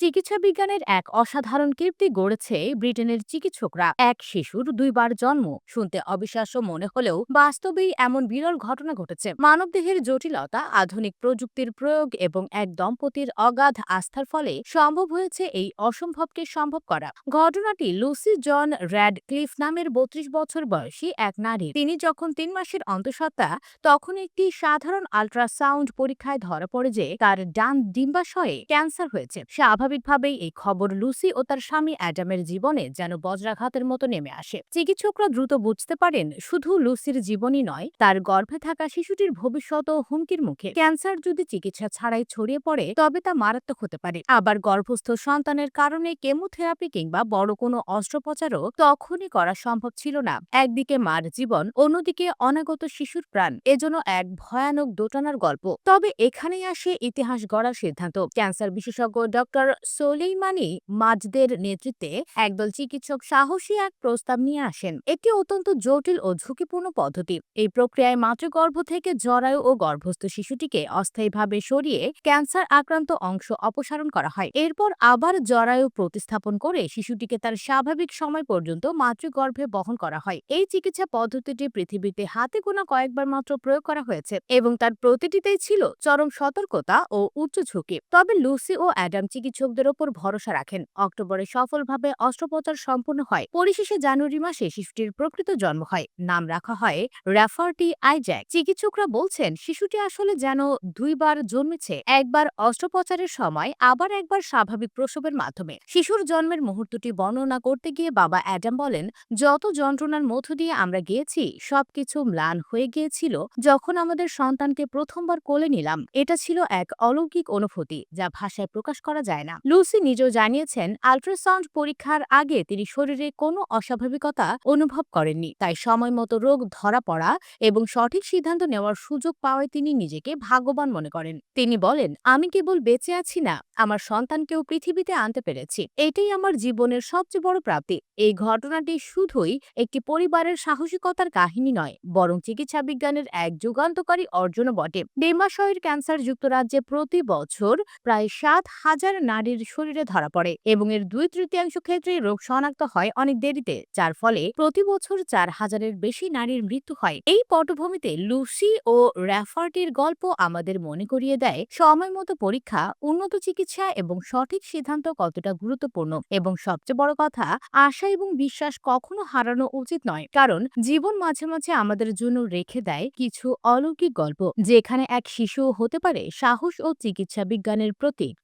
চিকিৎসা বিজ্ঞানের এক অসাধারণ কীর্তি গড়েছে ব্রিটেনের চিকিৎসকরা। এক শিশুর দুইবার জন্ম, শুনতে অবিশ্বাস্য মনে হলেও বাস্তবেই এমন বিরল ঘটনা ঘটেছে। মানবদেহের জটিলতা, আধুনিক প্রযুক্তির প্রয়োগ এবং এক দম্পতির অগাধ আস্থার ফলে সম্ভব হয়েছে এই অসম্ভবকে সম্ভব করা। ঘটনাটি লুসি জন র্যাড ক্লিফ নামের বত্রিশ বছর বয়সী এক নারী। তিনি যখন তিন মাসের অন্তঃসত্ত্বা, তখন একটি সাধারণ আল্ট্রাসাউন্ড পরীক্ষায় ধরা পড়ে যে তার ডান ডিম্বাশয়ে ক্যান্সার হয়েছে। স্বাভাবিকভাবেই এই খবর লুসি ও তার স্বামী অ্যাডামের জীবনে যেন বজ্রাঘাতের মতো নেমে আসে। চিকিৎসকরা দ্রুত বুঝতে পারেন, শুধু লুসির জীবনই নয়, তার গর্ভে থাকা শিশুটির ভবিষ্যৎও হুমকির মুখে ক্যান্সার যদি চিকিৎসা ছাড়াই ছড়িয়ে পড়ে, তবে তা মারাত্মক হতে পারে। আবার গর্ভস্থ সন্তানের কারণে কেমোথেরাপি কিংবা বড় কোনো অস্ত্রোপচারও তখনই করা সম্ভব ছিল না। একদিকে মার জীবন, অন্যদিকে অনাগত শিশুর প্রাণ এজন্য এক ভয়ানক দোটানার গল্প। তবে এখানেই আসে ইতিহাস গড়ার সিদ্ধান্ত। ক্যান্সার বিশেষজ্ঞ ডক্টর সোলেইমানি মাজদের নেতৃত্বে একদল চিকিৎসক সাহসী এক প্রস্তাব নিয়ে আসেন। একটি অত্যন্ত জটিল ও ঝুঁকিপূর্ণ পদ্ধতি। এই প্রক্রিয়ায় মাতৃগর্ভ থেকে জরায়ু ও গর্ভস্থ শিশুটিকে অস্থায়ীভাবে সরিয়ে ক্যান্সার আক্রান্ত অংশ অপসারণ করা হয়। এরপর আবার জরায়ু প্রতিস্থাপন করে শিশুটিকে তার স্বাভাবিক সময় পর্যন্ত মাতৃগর্ভে বহন করা হয়। এই চিকিৎসা পদ্ধতিটি পৃথিবীতে হাতে গোনা কয়েকবার মাত্র প্রয়োগ করা হয়েছে এবং তার প্রতিটিতেই ছিল চরম সতর্কতা ও উচ্চ ঝুঁকি। তবে লুসি ও অ্যাডাম চিকিৎসকদের ওপর ভরসা রাখেন। অক্টোবরে সফলভাবে অস্ত্রোপচার সম্পূর্ণ হয়। পরিশেষে জানুয়ারি মাসে শিশুটির প্রকৃত জন্ম হয়। নাম রাখা হয় র্যাফার্টি আইজ্যাক। চিকিৎসকরা বলছেন, শিশুটি আসলে যেন দুইবার জন্মেছে, একবার অস্ত্রোপচারের সময়, আবার একবার স্বাভাবিক প্রসবের মাধ্যমে। শিশুর জন্মের মুহূর্তটি বর্ণনা করতে গিয়ে বাবা অ্যাডাম বলেন, যত যন্ত্রণার মধ্য দিয়ে আমরা গিয়েছি, সবকিছু ম্লান হয়ে গিয়েছিল। যখন আমাদের সন্তানকে প্রথমবার কোলে নিলাম, এটা ছিল এক অলৌকিক অনুভূতি, যা ভাষায় প্রকাশ করা যায় না। লুসি নিজেও জানিয়েছেন, আল্ট্রাসাউন্ড পরীক্ষার আগে তিনি শরীরে কোনো অস্বাভাবিকতা অনুভব করেননি। তাই সময় মতো রোগ ধরা পড়া এবং সঠিক সিদ্ধান্ত নেওয়ার সুযোগ পাওয়ায় তিনি নিজেকে ভাগ্যবান মনে করেন। তিনি বলেন, আমি কেবল বেঁচে আছি না, আমার সন্তানকেও পৃথিবীতে আনতে পেরেছি। এটাই আমার জীবনের সবচেয়ে বড় প্রাপ্তি। এই ঘটনাটি শুধুই একটি পরিবারের সাহসিকতার কাহিনী নয়, বরং চিকিৎসা বিজ্ঞানের এক যুগান্তকারী অর্জনও বটে। ডেমাশয়ের ক্যান্সার যুক্তরাজ্যে প্রতি বছর প্রায় সাত হাজার নারীর শরীরে ধরা পড়ে এবং এর দুই তৃতীয়াংশ ক্ষেত্রে রোগ শনাক্ত হয় অনেক দেরিতে, যার ফলে প্রতি বছর চার হাজারের বেশি নারীর মৃত্যু হয়। এই পটভূমিতে লুসি ও র্যাফার্টির গল্প আমাদের মনে করিয়ে দেয়, সময় মতো পরীক্ষা, উন্নত চিকিৎসা এবং সঠিক সিদ্ধান্ত কতটা গুরুত্বপূর্ণ এবং সবচেয়ে বড় কথা, আশা এবং বিশ্বাস কখনো হারানো উচিত নয়। কারণ জীবন মাঝে মাঝে আমাদের জন্য রেখে দেয় কিছু অলৌকিক গল্প, যেখানে এক শিশু হতে পারে সাহস ও চিকিৎসা বিজ্ঞানের প্রতীক।